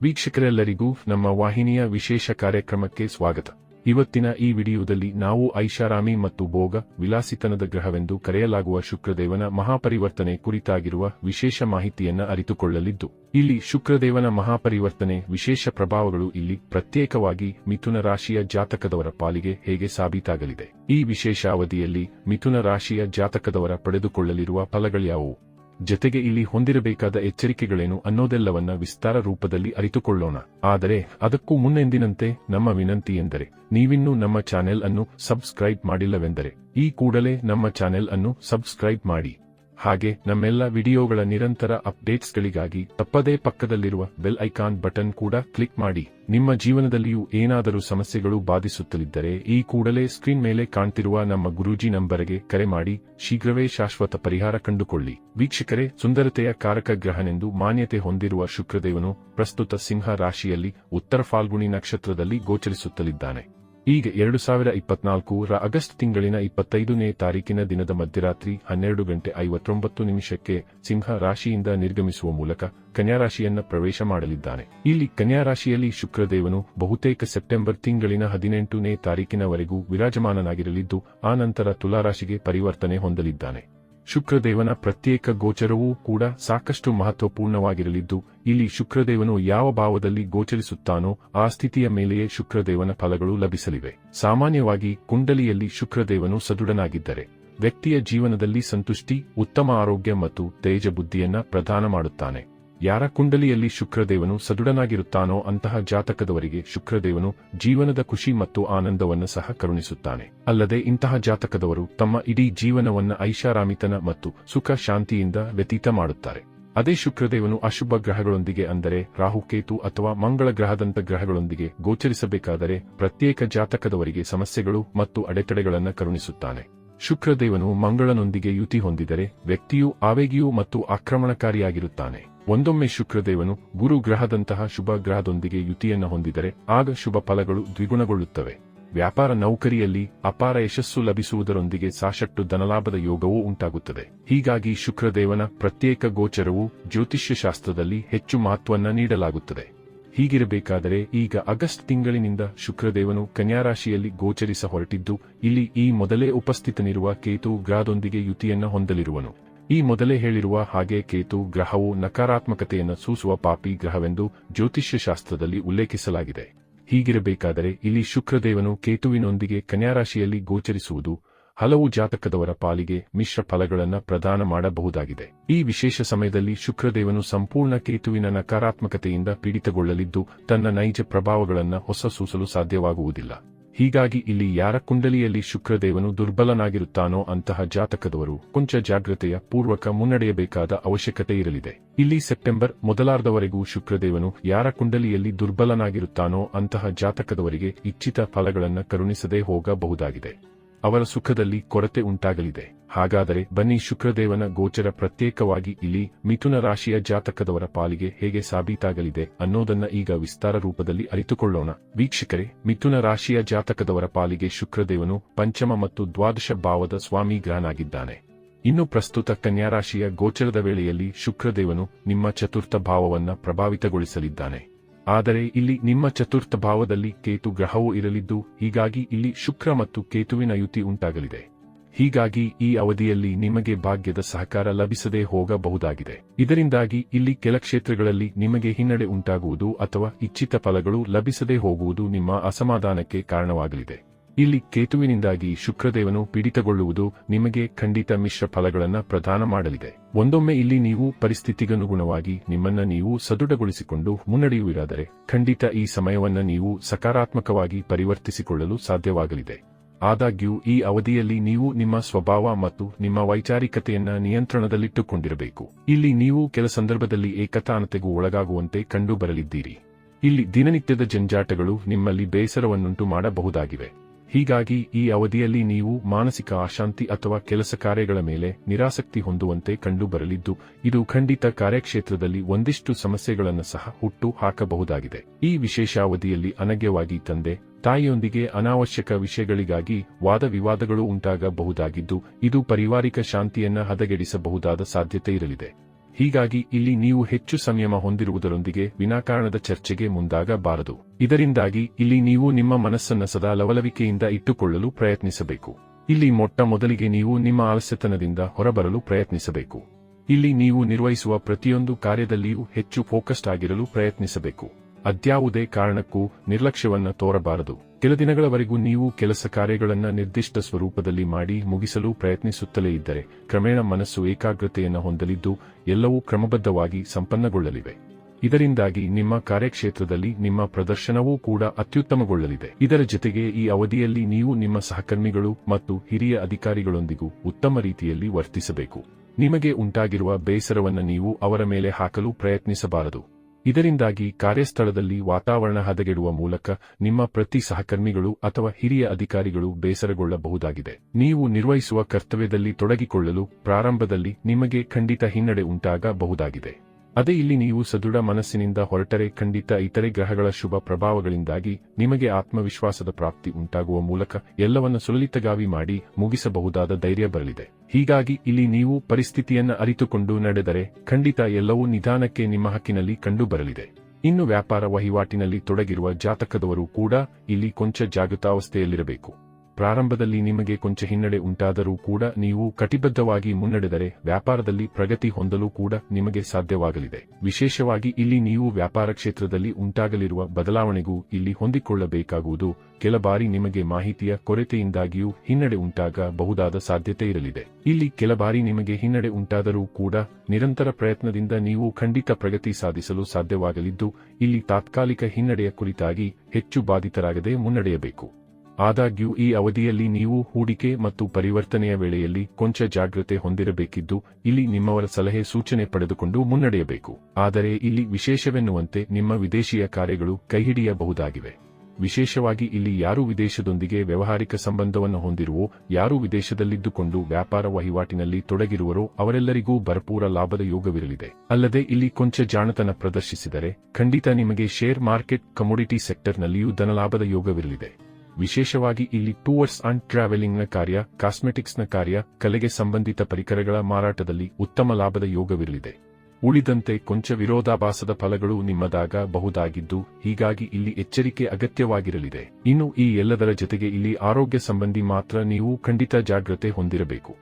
ವೀಕ್ಷಕರೆಲ್ಲರಿಗೂ ನಮ್ಮ ವಾಹಿನಿಯ ವಿಶೇಷ ಕಾರ್ಯಕ್ರಮಕ್ಕೆ ಸ್ವಾಗತ. ಇವತ್ತಿನ ಈ ವಿಡಿಯೋದಲ್ಲಿ ನಾವು ಐಷಾರಾಮಿ ಮತ್ತು ಭೋಗ ವಿಲಾಸಿತನದ ಗ್ರಹವೆಂದು ಕರೆಯಲಾಗುವ ಶುಕ್ರದೇವನ ಮಹಾಪರಿವರ್ತನೆ ಕುರಿತಾಗಿರುವ ವಿಶೇಷ ಮಾಹಿತಿಯನ್ನ ಅರಿತುಕೊಳ್ಳಲಿದ್ದು, ಇಲ್ಲಿ ಶುಕ್ರದೇವನ ಮಹಾಪರಿವರ್ತನೆ ವಿಶೇಷ ಪ್ರಭಾವಗಳು ಇಲ್ಲಿ ಪ್ರತ್ಯೇಕವಾಗಿ ಮಿಥುನ ರಾಶಿಯ ಜಾತಕದವರ ಪಾಲಿಗೆ ಹೇಗೆ ಸಾಬೀತಾಗಲಿದೆ. ಈ ವಿಶೇಷ ಅವಧಿಯಲ್ಲಿ ಮಿಥುನ ರಾಶಿಯ ಜಾತಕದವರ ಪಡೆದುಕೊಳ್ಳಲಿರುವ ಫಲಗಳ್ಯಾವುವು ಜತೆಗೆ ಇಲ್ಲಿ ಹೊಂದಿರಬೇಕಾದ ಎಚ್ಚರಿಕೆಗಳೇನು ಅನ್ನೋದೆಲ್ಲವನ್ನ ವಿಸ್ತಾರ ರೂಪದಲ್ಲಿ ಅರಿತುಕೊಳ್ಳೋಣ. ಆದರೆ, ಅದಕ್ಕೂ ಮುನ್ನೆಂದಿನಂತೆ ನಮ್ಮ ವಿನಂತಿ ಎಂದರೆ, ನೀವಿನ್ನೂ ನಮ್ಮ ಚಾನೆಲ್ ಅನ್ನು ಸಬ್ಸ್ಕ್ರೈಬ್ ಮಾಡಿಲ್ಲವೆಂದರೆ, ಈ ಕೂಡಲೇ ನಮ್ಮ ಚಾನೆಲ್ ಅನ್ನು ಸಬ್ಸ್ಕ್ರೈಬ್ ಮಾಡಿ. ಹಾಗೆ ನಮ್ಮೆಲ್ಲ ವಿಡಿಯೋಗಳ ನಿರಂತರ ಅಪ್ಡೇಟ್ಸ್ಗಳಿಗಾಗಿ ತಪ್ಪದೇ ಪಕ್ಕದಲ್ಲಿರುವ ಬೆಲ್ ಐಕಾನ್ ಬಟನ್ ಕೂಡ ಕ್ಲಿಕ್ ಮಾಡಿ. ನಿಮ್ಮ ಜೀವನದಲ್ಲಿಯೂ ಏನಾದರೂ ಸಮಸ್ಯೆಗಳು ಬಾಧಿಸುತ್ತಲಿದ್ದರೆ ಈ ಕೂಡಲೇ ಸ್ಕ್ರೀನ್ ಮೇಲೆ ಕಾಣ್ತಿರುವ ನಮ್ಮ ಗುರೂಜಿ ನಂಬರ್ಗೆ ಕರೆ ಮಾಡಿ, ಶೀಘ್ರವೇ ಶಾಶ್ವತ ಪರಿಹಾರ ಕಂಡುಕೊಳ್ಳಿ. ವೀಕ್ಷಕರೇ, ಸುಂದರತೆಯ ಕಾರಕ ಗ್ರಹನೆಂದು ಮಾನ್ಯತೆ ಹೊಂದಿರುವ ಶುಕ್ರದೇವನು ಪ್ರಸ್ತುತ ಸಿಂಹ ರಾಶಿಯಲ್ಲಿ ಉತ್ತರ ಫಾಲ್ಗುಣಿ ನಕ್ಷತ್ರದಲ್ಲಿ ಗೋಚರಿಸುತ್ತಲಿದ್ದಾನೆ. ಈಗ ಎರಡು ಸಾವಿರ ಇಪ್ಪತ್ನಾಲ್ಕು ರ ಆಗಸ್ಟ್ ತಿಂಗಳಿನ ಇಪ್ಪತ್ತೈದನೇ ತಾರೀಕಿನ ದಿನದ ಮಧ್ಯರಾತ್ರಿ ಹನ್ನೆರಡು ಗಂಟೆ ಐವತ್ತೊಂಬತ್ತು ನಿಮಿಷಕ್ಕೆ ಸಿಂಹ ರಾಶಿಯಿಂದ ನಿರ್ಗಮಿಸುವ ಮೂಲಕ ಕನ್ಯಾ ರಾಶಿಯನ್ನ ಪ್ರವೇಶ ಮಾಡಲಿದ್ದಾನೆ. ಇಲ್ಲಿ ಕನ್ಯಾ ರಾಶಿಯಲ್ಲಿ ಶುಕ್ರದೇವನು ಬಹುತೇಕ ಸೆಪ್ಟೆಂಬರ್ ತಿಂಗಳಿನ ಹದಿನೆಂಟನೇ ತಾರೀಕಿನವರೆಗೂ ವಿರಾಜಮಾನನಾಗಿರಲಿದ್ದು, ಆ ನಂತರ ತುಲಾರಾಶಿಗೆ ಪರಿವರ್ತನೆ ಹೊಂದಲಿದ್ದಾನೆ. ಶುಕ್ರದೇವನ ಪ್ರತ್ಯೇಕ ಗೋಚರವೂ ಕೂಡ ಸಾಕಷ್ಟು ಮಹತ್ವಪೂರ್ಣವಾಗಿರಲಿದ್ದು, ಇಲ್ಲಿ ಶುಕ್ರದೇವನು ಯಾವ ಭಾವದಲ್ಲಿ ಗೋಚರಿಸುತ್ತಾನೋ ಆ ಸ್ಥಿತಿಯ ಮೇಲೆಯೇ ಶುಕ್ರದೇವನ ಫಲಗಳು ಲಭಿಸಲಿವೆ. ಸಾಮಾನ್ಯವಾಗಿ ಕುಂಡಲಿಯಲ್ಲಿ ಶುಕ್ರದೇವನು ಸದೃಢನಾಗಿದ್ದರೆ, ವ್ಯಕ್ತಿಯ ಜೀವನದಲ್ಲಿ ಸಂತುಷ್ಟಿ, ಉತ್ತಮ ಆರೋಗ್ಯ ಮತ್ತು ತೇಜ ಬುದ್ಧಿಯನ್ನ ಪ್ರದಾನ ಮಾಡುತ್ತಾನೆ. ಯಾರ ಕುಂಡಲಿಯಲ್ಲಿ ಶುಕ್ರದೇವನು ಸದೃಢನಾಗಿರುತ್ತಾನೋ ಅಂತಹ ಜಾತಕದವರಿಗೆ ಶುಕ್ರದೇವನು ಜೀವನದ ಖುಷಿ ಮತ್ತು ಆನಂದವನ್ನು ಸಹ ಕರುಣಿಸುತ್ತಾನೆ. ಅಲ್ಲದೆ ಇಂತಹ ಜಾತಕದವರು ತಮ್ಮ ಇಡೀ ಜೀವನವನ್ನು ಐಷಾರಾಮಿತನ ಮತ್ತು ಸುಖ ಶಾಂತಿಯಿಂದ ವ್ಯತೀತ ಮಾಡುತ್ತಾರೆ. ಅದೇ ಶುಕ್ರದೇವನು ಅಶುಭ ಗ್ರಹಗಳೊಂದಿಗೆ ಅಂದರೆ ರಾಹುಕೇತು ಅಥವಾ ಮಂಗಳ ಗ್ರಹದಂತ ಗ್ರಹಗಳೊಂದಿಗೆ ಗೋಚರಿಸಬೇಕಾದರೆ ಪ್ರತ್ಯೇಕ ಜಾತಕದವರಿಗೆ ಸಮಸ್ಯೆಗಳು ಮತ್ತು ಅಡೆತಡೆಗಳನ್ನು ಕರುಣಿಸುತ್ತಾನೆ. ಶುಕ್ರದೇವನು ಮಂಗಳನೊಂದಿಗೆ ಯುತಿ ಹೊಂದಿದರೆ ವ್ಯಕ್ತಿಯು ಆವೇಗಿಯೂ ಮತ್ತು ಆಕ್ರಮಣಕಾರಿಯಾಗಿರುತ್ತಾನೆ. ಒಂದೊಮ್ಮೆ ಶುಕ್ರದೇವನು ಗುರು ಗ್ರಹದಂತಹ ಶುಭ ಗ್ರಹದೊಂದಿಗೆ ಯುತಿಯನ್ನ ಹೊಂದಿದರೆ ಆಗ ಶುಭ ಫಲಗಳು ದ್ವಿಗುಣಗೊಳ್ಳುತ್ತವೆ. ವ್ಯಾಪಾರ ನೌಕರಿಯಲ್ಲಿ ಅಪಾರ ಯಶಸ್ಸು ಲಭಿಸುವುದರೊಂದಿಗೆ ಸಾಕಷ್ಟು ಧನಲಾಭದ ಯೋಗವೂ ಉಂಟಾಗುತ್ತದೆ. ಹೀಗಾಗಿ ಶುಕ್ರದೇವನ ಪ್ರತ್ಯೇಕ ಗೋಚರವು ಜ್ಯೋತಿಷ್ಯ ಶಾಸ್ತ್ರದಲ್ಲಿ ಹೆಚ್ಚು ಮಹತ್ವವನ್ನು ನೀಡಲಾಗುತ್ತದೆ. ಹೀಗಿರಬೇಕಾದರೆ ಈಗ ಆಗಸ್ಟ್ ತಿಂಗಳಿನಿಂದ ಶುಕ್ರದೇವನು ಕನ್ಯಾರಾಶಿಯಲ್ಲಿ ಗೋಚರಿಸ ಹೊರಟಿದ್ದು, ಇಲ್ಲಿ ಈ ಮೊದಲೇ ಉಪಸ್ಥಿತನಿರುವ ಕೇತು ಗ್ರಹದೊಂದಿಗೆ ಯುತಿಯನ್ನ ಹೊಂದಲಿರುವನು. ಈ ಮೊದಲೇ ಹೇಳಿರುವ ಹಾಗೆ ಕೇತು ಗ್ರಹವು ನಕಾರಾತ್ಮಕತೆಯನ್ನು ಸೂಸುವ ಪಾಪಿ ಗ್ರಹವೆಂದು ಜ್ಯೋತಿಷ್ಯ ಶಾಸ್ತ್ರದಲ್ಲಿ ಉಲ್ಲೇಖಿಸಲಾಗಿದೆ. ಹೀಗಿರಬೇಕಾದರೆ ಇಲ್ಲಿ ಶುಕ್ರದೇವನು ಕೇತುವಿನೊಂದಿಗೆ ಕನ್ಯಾರಾಶಿಯಲ್ಲಿ ಗೋಚರಿಸುವುದು ಹಲವು ಜಾತಕದವರ ಪಾಲಿಗೆ ಮಿಶ್ರ ಫಲಗಳನ್ನು ಪ್ರದಾನ ಮಾಡಬಹುದಾಗಿದೆ. ಈ ವಿಶೇಷ ಸಮಯದಲ್ಲಿ ಶುಕ್ರದೇವನು ಸಂಪೂರ್ಣ ಕೇತುವಿನ ನಕಾರಾತ್ಮಕತೆಯಿಂದ ಪೀಡಿತಗೊಳ್ಳಲಿದ್ದು ತನ್ನ ನೈಜ ಪ್ರಭಾವಗಳನ್ನು ಹೊಸ ಸೂಸಲು ಸಾಧ್ಯವಾಗುವುದಿಲ್ಲ. ಹೀಗಾಗಿ ಇಲ್ಲಿ ಯಾರ ಕುಂಡಲಿಯಲ್ಲಿ ಶುಕ್ರದೇವನು ದುರ್ಬಲನಾಗಿರುತ್ತಾನೋ ಅಂತಹ ಜಾತಕದವರು ಕೊಂಚ ಜಾಗ್ರತೆಯ ಪೂರ್ವಕ ಮುನ್ನಡೆಯಬೇಕಾದ ಅವಶ್ಯಕತೆ ಇರಲಿದೆ. ಇಲ್ಲಿ ಸೆಪ್ಟೆಂಬರ್ ಮೊದಲಾರ್ಧವರೆಗೂ ಶುಕ್ರದೇವನು ಯಾರ ಕುಂಡಲಿಯಲ್ಲಿ ದುರ್ಬಲನಾಗಿರುತ್ತಾನೋ ಅಂತಹ ಜಾತಕದವರಿಗೆ ಇಚ್ಛಿತ ಫಲಗಳನ್ನು ಕರುಣಿಸದೇ ಹೋಗಬಹುದಾಗಿದೆ. ಅವರ ಸುಖದಲ್ಲಿ ಕೊರತೆ ಉಂಟಾಗಲಿದೆ. ಹಾಗಾದರೆ ಬನ್ನಿ ಶುಕ್ರದೇವನ ಗೋಚರ ಪ್ರತ್ಯೇಕವಾಗಿ ಇಲ್ಲಿ ಮಿಥುನ ರಾಶಿಯ ಜಾತಕದವರ ಪಾಲಿಗೆ ಹೇಗೆ ಸಾಬೀತಾಗಲಿದೆ ಅನ್ನೋದನ್ನ ಈಗ ವಿಸ್ತಾರ ರೂಪದಲ್ಲಿ ಅರಿತುಕೊಳ್ಳೋಣ. ವೀಕ್ಷಕರೇ, ಮಿಥುನ ರಾಶಿಯ ಜಾತಕದವರ ಪಾಲಿಗೆ ಶುಕ್ರದೇವನು ಪಂಚಮ ಮತ್ತು ದ್ವಾದಶ ಭಾವದ ಸ್ವಾಮಿ ಗ್ರಹನಾಗಿದ್ದಾನೆ ಇನ್ನು ಪ್ರಸ್ತುತ ಕನ್ಯಾರಾಶಿಯ ಗೋಚರದ ವೇಳೆಯಲ್ಲಿ ಶುಕ್ರದೇವನು ನಿಮ್ಮ ಚತುರ್ಥ ಭಾವವನ್ನ ಪ್ರಭಾವಿತಗೊಳಿಸಲಿದ್ದಾನೆ. ಆದರೆ ಇಲ್ಲಿ ನಿಮ್ಮ ಚತುರ್ಥ ಭಾವದಲ್ಲಿ ಕೇತು ಗ್ರಹವೂ ಇರಲಿದ್ದು, ಹೀಗಾಗಿ ಇಲ್ಲಿ ಶುಕ್ರ ಮತ್ತು ಕೇತುವಿನ ಯುತಿ ಉಂಟಾಗಲಿದೆ. ಹೀಗಾಗಿ ಈ ಅವಧಿಯಲ್ಲಿ ನಿಮಗೆ ಭಾಗ್ಯದ ಸಹಕಾರ ಲಭಿಸದೇ ಹೋಗಬಹುದಾಗಿದೆ. ಇದರಿಂದಾಗಿ ಇಲ್ಲಿ ಕೆಲ ಕ್ಷೇತ್ರಗಳಲ್ಲಿ ನಿಮಗೆ ಹಿನ್ನಡೆ ಉಂಟಾಗುವುದು ಅಥವಾ ಇಚ್ಛಿತ ಫಲಗಳು ಲಭಿಸದೇ ಹೋಗುವುದು ನಿಮ್ಮ ಅಸಮಾಧಾನಕ್ಕೆ ಕಾರಣವಾಗಲಿದೆ. ಇಲ್ಲಿ ಕೇತುವಿನಿಂದಾಗಿ ಶುಕ್ರದೇವನು ಪೀಡಿತಗೊಳ್ಳುವುದು ನಿಮಗೆ ಖಂಡಿತ ಮಿಶ್ರ ಫಲಗಳನ್ನು ಪ್ರದಾನ ಮಾಡಲಿದೆ. ಒಂದೊಮ್ಮೆ ಇಲ್ಲಿ ನೀವು ಪರಿಸ್ಥಿತಿಗನುಗುಣವಾಗಿ ನಿಮ್ಮನ್ನ ನೀವು ಸದೃಢಗೊಳಿಸಿಕೊಂಡು ಮುನ್ನಡೆಯುವಿರಾದರೆ ಖಂಡಿತ ಈ ಸಮಯವನ್ನು ನೀವು ಸಕಾರಾತ್ಮಕವಾಗಿ ಪರಿವರ್ತಿಸಿಕೊಳ್ಳಲು ಸಾಧ್ಯವಾಗಲಿದೆ. ಆದಾಗ್ಯೂ ಈ ಅವಧಿಯಲ್ಲಿ ನೀವು ನಿಮ್ಮ ಸ್ವಭಾವ ಮತ್ತು ನಿಮ್ಮ ವೈಚಾರಿಕತೆಯನ್ನ ನಿಯಂತ್ರಣದಲ್ಲಿಟ್ಟುಕೊಂಡಿರಬೇಕು. ಇಲ್ಲಿ ನೀವು ಕೆಲ ಸಂದರ್ಭದಲ್ಲಿ ಏಕತಾನತೆಗೂ ಒಳಗಾಗುವಂತೆ ಕಂಡುಬರಲಿದ್ದೀರಿ. ಇಲ್ಲಿ ದಿನನಿತ್ಯದ ಜಂಜಾಟಗಳು ನಿಮ್ಮಲ್ಲಿ ಬೇಸರವನ್ನುಂಟು ಮಾಡಬಹುದಾಗಿವೆ ಹೀಗಾಗಿ ಈ ಅವಧಿಯಲ್ಲಿ ನೀವು ಮಾನಸಿಕ ಅಶಾಂತಿ ಅಥವಾ ಕೆಲಸ ಕಾರ್ಯಗಳ ಮೇಲೆ ನಿರಾಸಕ್ತಿ ಹೊಂದುವಂತೆ ಕಂಡುಬರಲಿದ್ದು, ಇದು ಖಂಡಿತ ಕಾರ್ಯಕ್ಷೇತ್ರದಲ್ಲಿ ಒಂದಿಷ್ಟು ಸಮಸ್ಯೆಗಳನ್ನು ಸಹ ಹುಟ್ಟು ಹಾಕಬಹುದಾಗಿದೆ. ಈ ವಿಶೇಷ ಅವಧಿಯಲ್ಲಿ ಅನಗ್ಯವಾಗಿ ತಂದೆ, ತಾಯಿಯೊಂದಿಗೆ ಅನಾವಶ್ಯಕ ವಿಷಯಗಳಿಗಾಗಿ ವಾದ ವಿವಾದಗಳು ಉಂಟಾಗಬಹುದಾಗಿದ್ದು, ಇದು ಪಾರಿವಾರಿಕ ಶಾಂತಿಯನ್ನ ಹದಗೆಡಿಸಬಹುದಾದ ಸಾಧ್ಯತೆ ಇರಲಿದೆ. ಹೀಗಾಗಿ ಇಲ್ಲಿ ನೀವು ಹೆಚ್ಚು ಸಂಯಮ ಹೊಂದಿರುವುದರೊಂದಿಗೆ ವಿನಾಕಾರಣದ ಚರ್ಚೆಗೆ ಮುಂದಾಗಬಾರದು. ಇದರಿಂದಾಗಿ ಇಲ್ಲಿ ನೀವು ನಿಮ್ಮ ಮನಸ್ಸನ್ನು ಸದಾ ಲವಲವಿಕೆಯಿಂದ ಇಟ್ಟುಕೊಳ್ಳಲು ಪ್ರಯತ್ನಿಸಬೇಕು. ಇಲ್ಲಿ ಮೊಟ್ಟ ಮೊದಲಿಗೆ ನೀವು ನಿಮ್ಮ ಆಲಸ್ಯತನದಿಂದ ಹೊರಬರಲು ಪ್ರಯತ್ನಿಸಬೇಕು. ಇಲ್ಲಿ ನೀವು ನಿರ್ವಹಿಸುವ ಪ್ರತಿಯೊಂದು ಕಾರ್ಯದಲ್ಲಿಯೂ ಹೆಚ್ಚು ಫೋಕಸ್ಡ್ ಆಗಿರಲು ಪ್ರಯತ್ನಿಸಬೇಕು. ಅದ್ಯಾವುದೇ ಕಾರಣಕ್ಕೂ ನಿರ್ಲಕ್ಷ್ಯವನ್ನು ತೋರಬಾರದು. ಕೆಲ ದಿನಗಳವರೆಗೂ ನೀವು ಕೆಲಸ ಕಾರ್ಯಗಳನ್ನ ನಿರ್ದಿಷ್ಟ ಸ್ವರೂಪದಲ್ಲಿ ಮಾಡಿ ಮುಗಿಸಲು ಪ್ರಯತ್ನಿಸುತ್ತಲೇ ಇದ್ದರೆ ಕ್ರಮೇಣ ಮನಸ್ಸು ಏಕಾಗ್ರತೆಯನ್ನು ಹೊಂದಲಿದ್ದು ಎಲ್ಲವೂ ಕ್ರಮಬದ್ಧವಾಗಿ ಸಂಪನ್ನಗೊಳ್ಳಲಿವೆ. ಇದರಿಂದಾಗಿ ನಿಮ್ಮ ಕಾರ್ಯಕ್ಷೇತ್ರದಲ್ಲಿ ನಿಮ್ಮ ಪ್ರದರ್ಶನವೂ ಕೂಡ ಅತ್ಯುತ್ತಮಗೊಳ್ಳಲಿದೆ. ಇದರ ಜೊತೆಗೆ ಈ ಅವಧಿಯಲ್ಲಿ ನೀವು ನಿಮ್ಮ ಸಹಕರ್ಮಿಗಳು ಮತ್ತು ಹಿರಿಯ ಅಧಿಕಾರಿಗಳೊಂದಿಗೂ ಉತ್ತಮ ರೀತಿಯಲ್ಲಿ ವರ್ತಿಸಬೇಕು. ನಿಮಗೆ ಉಂಟಾಗಿರುವ ಬೇಸರವನ್ನು ನೀವು ಅವರ ಮೇಲೆ ಹಾಕಲು ಪ್ರಯತ್ನಿಸಬಾರದು. ಇದರಿಂದಾಗಿ ಕಾರ್ಯಸ್ಥಳದಲ್ಲಿ ವಾತಾವರಣ ಹದಗೆಡುವ ಮೂಲಕ ನಿಮ್ಮ ಪ್ರತಿ ಸಹಕರ್ಮಿಗಳು ಅಥವಾ ಹಿರಿಯ ಅಧಿಕಾರಿಗಳು ಬೇಸರಗೊಳ್ಳಬಹುದಾಗಿದೆ. ನೀವು ನಿರ್ವಹಿಸುವ ಕರ್ತವ್ಯದಲ್ಲಿ ತೊಡಗಿಕೊಳ್ಳಲು ಪ್ರಾರಂಭದಲ್ಲಿ ನಿಮಗೆ ಖಂಡಿತ ಹಿನ್ನಡೆ ಉಂಟಾಗಬಹುದಾಗಿದೆ. ಅದೇ ಇಲ್ಲಿ ನೀವು ಸದೃಢ ಮನಸ್ಸಿನಿಂದ ಹೊರಟರೆ, ಖಂಡಿತ ಇತರೆ ಗ್ರಹಗಳ ಶುಭ ಪ್ರಭಾವಗಳಿಂದಾಗಿ ನಿಮಗೆ ಆತ್ಮವಿಶ್ವಾಸದ ಪ್ರಾಪ್ತಿ ಉಂಟಾಗುವ ಮೂಲಕ ಎಲ್ಲವನ್ನ ಸುಲಲಿತಗಾವಿ ಮಾಡಿ ಮುಗಿಸಬಹುದಾದ ಧೈರ್ಯ ಬರಲಿದೆ. ಹೀಗಾಗಿ ಇಲ್ಲಿ ನೀವು ಪರಿಸ್ಥಿತಿಯನ್ನು ಅರಿತುಕೊಂಡು ನಡೆದರೆ ಖಂಡಿತ ಎಲ್ಲವೂ ನಿಧಾನಕ್ಕೆ ನಿಮ್ಮ ಹಕ್ಕಿನಲ್ಲಿ ಕಂಡುಬರಲಿದೆ ಇನ್ನು ವ್ಯಾಪಾರ ವಹಿವಾಟಿನಲ್ಲಿ ತೊಡಗಿರುವ ಜಾತಕದವರು ಕೂಡ ಇಲ್ಲಿ ಕೊಂಚ ಜಾಗೃತಾವಸ್ಥೆಯಲ್ಲಿರಬೇಕು. ಪ್ರಾರಂಭದಲ್ಲಿ ನಿಮಗೆ ಕೊಂಚ ಹಿನ್ನಡೆ ಉಂಟಾದರೂ ಕೂಡ ನೀವು ಕಟಿಬದ್ಧವಾಗಿ ಮುನ್ನಡೆದರೆ ವ್ಯಾಪಾರದಲ್ಲಿ ಪ್ರಗತಿ ಹೊಂದಲು ಕೂಡ ನಿಮಗೆ ಸಾಧ್ಯವಾಗಲಿದೆ. ವಿಶೇಷವಾಗಿ ಇಲ್ಲಿ ನೀವು ವ್ಯಾಪಾರ ಕ್ಷೇತ್ರದಲ್ಲಿ ಉಂಟಾಗಲಿರುವ ಬದಲಾವಣೆಗೂ ಇಲ್ಲಿ ಹೊಂದಿಕೊಳ್ಳಬೇಕಾಗುವುದು ಕೆಲ ಬಾರಿ ನಿಮಗೆ ಮಾಹಿತಿಯ ಕೊರತೆಯಿಂದಾಗಿಯೂ ಹಿನ್ನಡೆ ಉಂಟಾಗಬಹುದಾದ ಸಾಧ್ಯತೆ ಇರಲಿದೆ. ಇಲ್ಲಿ ಕೆಲ ಬಾರಿ ನಿಮಗೆ ಹಿನ್ನಡೆ ಉಂಟಾದರೂ ಕೂಡ ನಿರಂತರ ಪ್ರಯತ್ನದಿಂದ ನೀವು ಖಂಡಿತ ಪ್ರಗತಿ ಸಾಧಿಸಲು ಸಾಧ್ಯವಾಗಲಿದ್ದು, ಇಲ್ಲಿ ತಾತ್ಕಾಲಿಕ ಹಿನ್ನಡೆಯ ಕುರಿತಾಗಿ ಹೆಚ್ಚು ಬಾಧಿತರಾಗದೆ ಮುನ್ನಡೆಯಬೇಕು. ಆದಾಗ್ಯೂ ಈ ಅವಧಿಯಲ್ಲಿ ನೀವು ಹೂಡಿಕೆ ಮತ್ತು ಪರಿವರ್ತನೆಯ ವೇಳೆಯಲ್ಲಿ ಕೊಂಚ ಜಾಗ್ರತೆ ಹೊಂದಿರಬೇಕಿದ್ದು, ಇಲ್ಲಿ ನಿಮ್ಮವರ ಸಲಹೆ ಸೂಚನೆ ಪಡೆದುಕೊಂಡು ಮುನ್ನಡೆಯಬೇಕು. ಆದರೆ ಇಲ್ಲಿ ವಿಶೇಷವೆನ್ನುವಂತೆ ನಿಮ್ಮ ವಿದೇಶಿಯ ಕಾರ್ಯಗಳು ಕೈಹಿಡಿಯಬಹುದಾಗಿವೆ. ವಿಶೇಷವಾಗಿ ಇಲ್ಲಿ ಯಾರು ವಿದೇಶದೊಂದಿಗೆ ವ್ಯವಹಾರಿಕ ಸಂಬಂಧವನ್ನು ಹೊಂದಿರುವೋ, ಯಾರು ವಿದೇಶದಲ್ಲಿದ್ದುಕೊಂಡು ವ್ಯಾಪಾರ ವಹಿವಾಟಿನಲ್ಲಿ ತೊಡಗಿರುವರೋ, ಅವರೆಲ್ಲರಿಗೂ ಭರಪೂರ ಲಾಭದ ಯೋಗವಿರಲಿದೆ. ಅಲ್ಲದೆ ಇಲ್ಲಿ ಕೊಂಚ ಜಾಣತನ ಪ್ರದರ್ಶಿಸಿದರೆ, ಖಂಡಿತ ನಿಮಗೆ ಶೇರ್ ಮಾರ್ಕೆಟ್ ಕಮೋಡಿಟಿ ಸೆಕ್ಟರ್ನಲ್ಲಿಯೂ ಧನಲಾಭದ ಯೋಗವಿರಲಿದೆ. ವಿಶೇಷವಾಗಿ ಇಲ್ಲಿ ಟೂವರ್ಸ್ ಅಂಡ್ ಟ್ರಾವೆಲಿಂಗ್ನ ಕಾರ್ಯ, ಕಾಸ್ಮೆಟಿಕ್ಸ್ನ ಕಾರ್ಯ, ಕಲೆಗೆ ಸಂಬಂಧಿತ ಪರಿಕರಗಳ ಮಾರಾಟದಲ್ಲಿ ಉತ್ತಮ ಲಾಭದ ಯೋಗವಿರಲಿದೆ. ಉಳಿದಂತೆ ಕೊಂಚ ವಿರೋಧಾಭಾಸದ ಫಲಗಳು ನಿಮ್ಮದಾಗಬಹುದಾಗಿದ್ದು ಹೀಗಾಗಿ ಇಲ್ಲಿ ಎಚ್ಚರಿಕೆ ಅಗತ್ಯವಾಗಿರಲಿದೆ. ಇನ್ನು ಈ ಎಲ್ಲದರ ಜೊತೆಗೆ ಇಲ್ಲಿ ಆರೋಗ್ಯ ಸಂಬಂಧಿ ಮಾತ್ರ ನೀವು ಖಂಡಿತ ಜಾಗ್ರತೆ ಹೊಂದಿರಬೇಕು.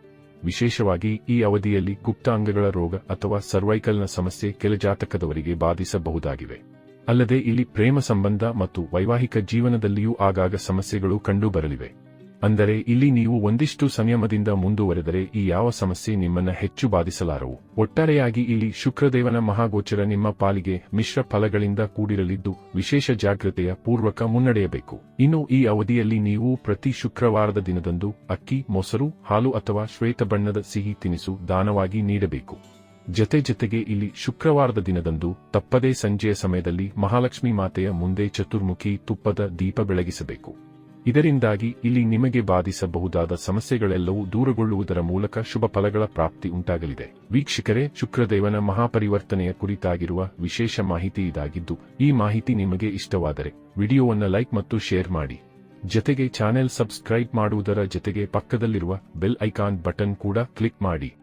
ವಿಶೇಷವಾಗಿ ಈ ಅವಧಿಯಲ್ಲಿ ಗುಪ್ತ ಅಂಗಗಳ ರೋಗ ಅಥವಾ ಸರ್ವೈಕಲ್ನ ಸಮಸ್ಯೆ ಕೆಲ ಜಾತಕದವರಿಗೆ ಬಾಧಿಸಬಹುದಾಗಿವೆ. ಅಲ್ಲದೆ ಇಲ್ಲಿ ಪ್ರೇಮ ಸಂಬಂಧ ಮತ್ತು ವೈವಾಹಿಕ ಜೀವನದಲ್ಲಿಯೂ ಆಗಾಗ ಸಮಸ್ಯೆಗಳು ಕಂಡುಬರಲಿವೆ. ಅಂದರೆ ಇಲ್ಲಿ ನೀವು ಒಂದಿಷ್ಟು ಸಂಯಮದಿಂದ ಮುಂದುವರೆದರೆ ಈ ಯಾವ ಸಮಸ್ಯೆ ನಿಮ್ಮನ್ನ ಹೆಚ್ಚು ಬಾಧಿಸಲಾರವು. ಒಟ್ಟಾರೆಯಾಗಿ ಇಲ್ಲಿ ಶುಕ್ರದೇವನ ಮಹಾಗೋಚರ ನಿಮ್ಮ ಪಾಲಿಗೆ ಮಿಶ್ರ ಫಲಗಳಿಂದ ಕೂಡಿರಲಿದ್ದು ವಿಶೇಷ ಜಾಗ್ರತೆಯ ಪೂರ್ವಕ ಮುನ್ನಡೆಯಬೇಕು. ಇನ್ನು ಈ ಅವಧಿಯಲ್ಲಿ ನೀವು ಪ್ರತಿ ಶುಕ್ರವಾರದ ದಿನದಂದು ಅಕ್ಕಿ, ಮೊಸರು, ಹಾಲು ಅಥವಾ ಶ್ವೇತ ಬಣ್ಣದ ಸಿಹಿ ತಿನಿಸು ದಾನವಾಗಿ ನೀಡಬೇಕು. ಜತೆ ಜತೆಗೆ ಇಲ್ಲಿ ಶುಕ್ರವಾರದ ದಿನದಂದು ತಪ್ಪದೇ ಸಂಜೆಯ ಸಮಯದಲ್ಲಿ ಮಹಾಲಕ್ಷ್ಮಿ ಮಾತೆಯ ಮುಂದೆ ಚತುರ್ಮುಖಿ ತುಪ್ಪದ ದೀಪ ಬೆಳಗಿಸಬೇಕು. ಇದರಿಂದಾಗಿ ಇಲ್ಲಿ ನಿಮಗೆ ಬಾಧಿಸಬಹುದಾದ ಸಮಸ್ಯೆಗಳೆಲ್ಲವೂ ದೂರಗೊಳ್ಳುವುದರ ಮೂಲಕ ಶುಭ ಫಲಗಳ ಪ್ರಾಪ್ತಿ ಉಂಟಾಗಲಿದೆ. ವೀಕ್ಷಕರೇ, ಶುಕ್ರದೇವನ ಮಹಾಪರಿವರ್ತನೆಯ ಕುರಿತಾಗಿರುವ ವಿಶೇಷ ಮಾಹಿತಿ ಇದಾಗಿದ್ದು, ಈ ಮಾಹಿತಿ ನಿಮಗೆ ಇಷ್ಟವಾದರೆ ವಿಡಿಯೋವನ್ನು ಲೈಕ್ ಮತ್ತು ಶೇರ್ ಮಾಡಿ. ಜತೆಗೆ ಚಾನೆಲ್ ಸಬ್ಸ್ಕ್ರೈಬ್ ಮಾಡುವುದರ ಜತೆಗೆ ಪಕ್ಕದಲ್ಲಿರುವ ಬೆಲ್ ಐಕಾನ್ ಬಟನ್ ಕೂಡ ಕ್ಲಿಕ್ ಮಾಡಿ.